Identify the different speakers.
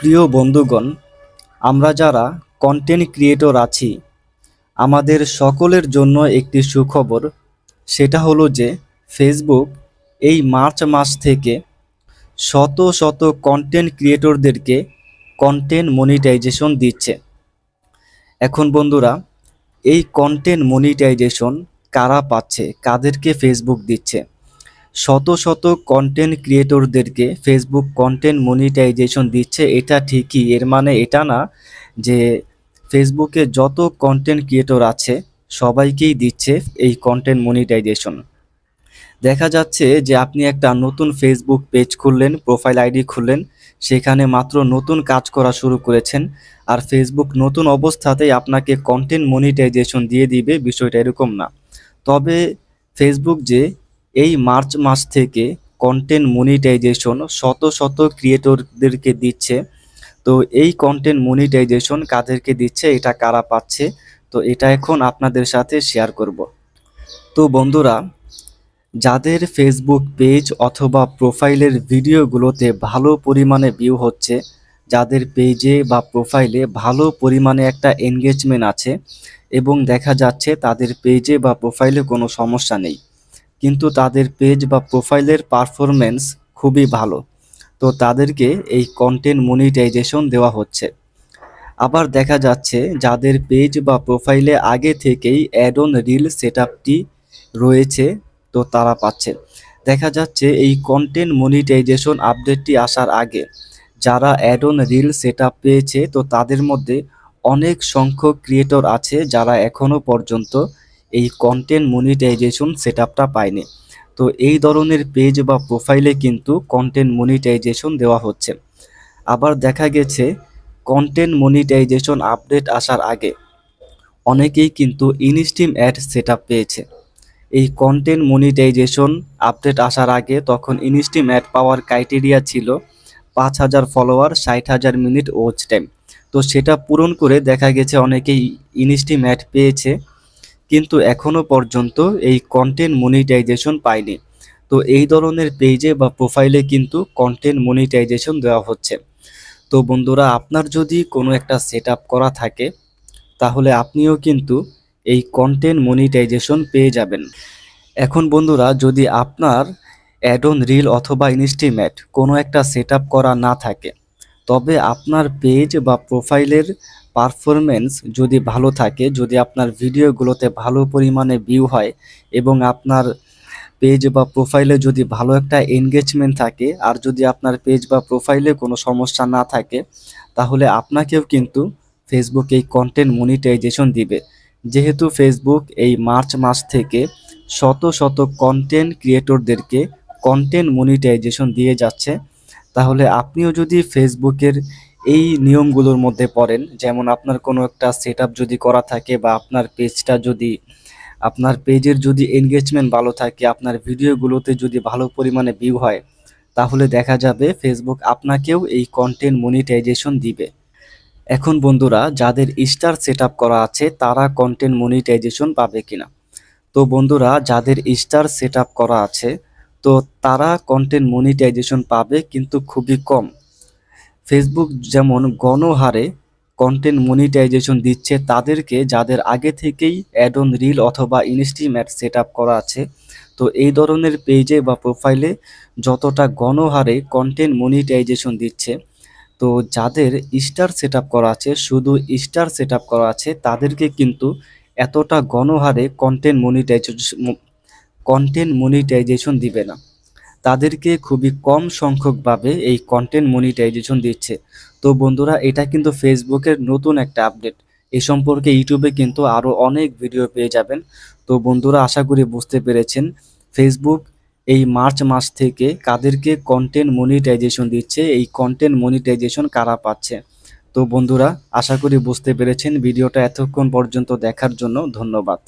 Speaker 1: প্রিয় বন্ধুগণ, আমরা যারা কন্টেন্ট ক্রিয়েটর আছি, আমাদের সকলের জন্য একটি সুখবর, সেটা হলো যে ফেসবুক এই মার্চ মাস থেকে শত শত কন্টেন্ট ক্রিয়েটরদেরকে কন্টেন্ট মনিটাইজেশন দিচ্ছে। এখন বন্ধুরা, এই কন্টেন্ট মনিটাইজেশন কারা পাচ্ছে, কাদেরকে ফেসবুক দিচ্ছে? শত শত কন্টেন্ট ক্রিয়েটরদেরকে ফেসবুক কন্টেন্ট মনিটাইজেশন দিচ্ছে, এটা ঠিকই। এর মানে এটা না যে ফেসবুকে যত কন্টেন্ট ক্রিয়েটর আছে, সবাইকেই দিচ্ছে এই কন্টেন্ট মনিটাইজেশন দেখা যাচ্ছে যে আপনি একটা নতুন ফেসবুক পেজ খুললেন প্রোফাইল আইডি খুললেন, সেখানে মাত্র নতুন কাজ করা শুরু করেছেন, আর ফেসবুক নতুন অবস্থাতেই আপনাকে কন্টেন্ট মনিটাইজেশন দিয়ে দিবে, বিষয়টা এরকম না। তবে ফেসবুক যে এই মার্চ মাস থেকে কন্টেন্ট মনিটাইজেশন শত শত ক্রিয়েটরদেরকে দিচ্ছে। তো এই কন্টেন্ট মনিটাইজেশন কাদেরকে দিচ্ছে, এটা কারা পাচ্ছে? তো এটা এখন আপনাদের সাথে শেয়ার করব। তো বন্ধুরা, যাদের ফেসবুক পেজ অথবা প্রোফাইলের ভিডিওগুলোতে ভালো পরিমাণে ভিউ হচ্ছে, যাদের পেজে বা প্রোফাইলে ভালো পরিমাণে একটা এনগেজমেন্ট আছে এবং দেখা যাচ্ছে তাদের পেজে বা প্রোফাইলে কোনো সমস্যা নেই। কিন্তু তাদের পেজ বা প্রোফাইলের পারফরমেন্স খুবই ভালো। তো তাদেরকে এই কন্টেন্ট মনিটাইজেশন দেওয়া হচ্ছে। আবার দেখা যাচ্ছে যাদের পেজ বা প্রোফাইলে আগে থেকেই অ্যাড অন রিল সেট রয়েছে, তো তারা পাচ্ছে। দেখা যাচ্ছে এই কন্টেন্ট মনিটাইজেশন আপডেটটি আসার আগে যারা অ্যাড অন রিল সেট পেয়েছে, তো তাদের মধ্যে অনেক সংখ্যক ক্রিয়েটর আছে যারা এখনও পর্যন্ত এই কন্টেন্ট মনিটাইজেশন সেট আপটা পায়নি। তো এই ধরনের পেজ বা প্রোফাইলে কিন্তু কন্টেন্ট মনিটাইজেশন দেওয়া হচ্ছে। আবার দেখা গেছে কন্টেন্ট মনিটাইজেশন আপডেট আসার আগে অনেকেই কিন্তু ইনস্টিম অ্যাড সেট পেয়েছে। এই কন্টেন্ট মনিটাইজেশন আপডেট আসার আগে তখন ইনস্টিম অ্যাড পাওয়ার ক্রাইটেরিয়া ছিল পাঁচ হাজার ফলোয়ার ষাট হাজার মিনিট ওয়াচ টাইম তো সেটা পূরণ করে দেখা গেছে অনেকেই ইনস্টিম অ্যাড পেয়েছে। কিন্তু এখনও পর্যন্ত এই কন্টেন্ট মনিটাইজেশন পায়নি। তো এই ধরনের পেজে বা প্রোফাইলে কিন্তু কন্টেন্ট মনিটাইজেশন দেওয়া হচ্ছে। তো বন্ধুরা, আপনার যদি কোনো একটা সেট করা থাকে, তাহলে আপনিও কিন্তু এই কন্টেন্ট মনিটাইজেশন পেয়ে যাবেন। এখন বন্ধুরা, যদি আপনার অ্যাডন রিল অথবা ইনস্টিমেট কোনো একটা সেট করা না থাকে, তবে আপনার পেজ বা প্রোফাইলের পারফরমেন্স যদি ভালো থাকে, যদি আপনার ভিডিওগুলোতে ভালো পরিমাণে ভিউ হয় এবং আপনার পেজ বা প্রোফাইলে যদি ভালো একটা এনগেজমেন্ট থাকে, আর যদি আপনার পেজ বা প্রোফাইলে কোনো সমস্যা না থাকে, তাহলে আপনাকেও কিন্তু ফেসবুক এই কন্টেন্ট মনিটাইজেশন দিবে। যেহেতু ফেসবুক এই মার্চ মাস থেকে শত শত কন্টেন্ট ক্রিয়েটরদেরকে কন্টেন্ট মনিটাইজেশন দিয়ে যাচ্ছে, তাহলে আপনিও যদি ফেসবুকের এই নিয়মগুলোর মধ্যে পড়েন। যেমন আপনার কোনো একটা সেট যদি করা থাকে বা আপনার পেজটা যদি, আপনার পেজের যদি এনগেজমেন্ট ভালো থাকে, আপনার ভিডিওগুলোতে যদি ভালো পরিমাণে ভিউ হয়, তাহলে দেখা যাবে ফেসবুক আপনাকেও এই কন্টেন্ট মনিটাইজেশন দিবে। এখন বন্ধুরা, যাদের স্টার সেট করা আছে, তারা কন্টেন্ট মনিটাইজেশন পাবে কিনা? তো বন্ধুরা, যাদের স্টার সেট করা আছে, তো তারা কন্টেন্ট মনিটাইজেশন পাবে, কিন্তু খুবই কম। ফেসবুক যেমন গণহারে কন্টেন্ট মনিটাইজেশন দিচ্ছে, তাদেরকে যাদের আগে থেকেই অ্যাড অন রিল অথবা ইনস্টিমেট সেট আপ করা আছে, তো এই ধরনের পেজে বা প্রোফাইলে যতটা গণহারে কন্টেন্ট মনিটাইজেশন দিচ্ছে, তো যাদের স্টার সেট করা আছে, শুধু স্টার সেট করা আছে, তাদেরকে কিন্তু এতটা গণহারে কন্টেন্ট মনিটাইজেশন কন্টেন্ট মনিটাইজেশন দিবে না। তাদেরকে খুবই কম সংখ্যকভাবে এই কন্টেন্ট মনিটাইজেশন দিচ্ছে। তো বন্ধুরা, এটা কিন্তু ফেসবুকের নতুন একটা আপডেট এ সম্পর্কে ইউটিউবে কিন্তু আরও অনেক ভিডিও পেয়ে যাবেন। তো বন্ধুরা, আশা করি বুঝতে পেরেছেন। ফেসবুক এই মার্চ মাস থেকে কাদেরকে কন্টেন্ট মনিটাইজেশন দিচ্ছে, এই কন্টেন্ট মনিটাইজেশন কারা পাচ্ছে? তো বন্ধুরা, আশা করি বুঝতে পেরেছেন। ভিডিওটা এতক্ষণ পর্যন্ত দেখার জন্য ধন্যবাদ।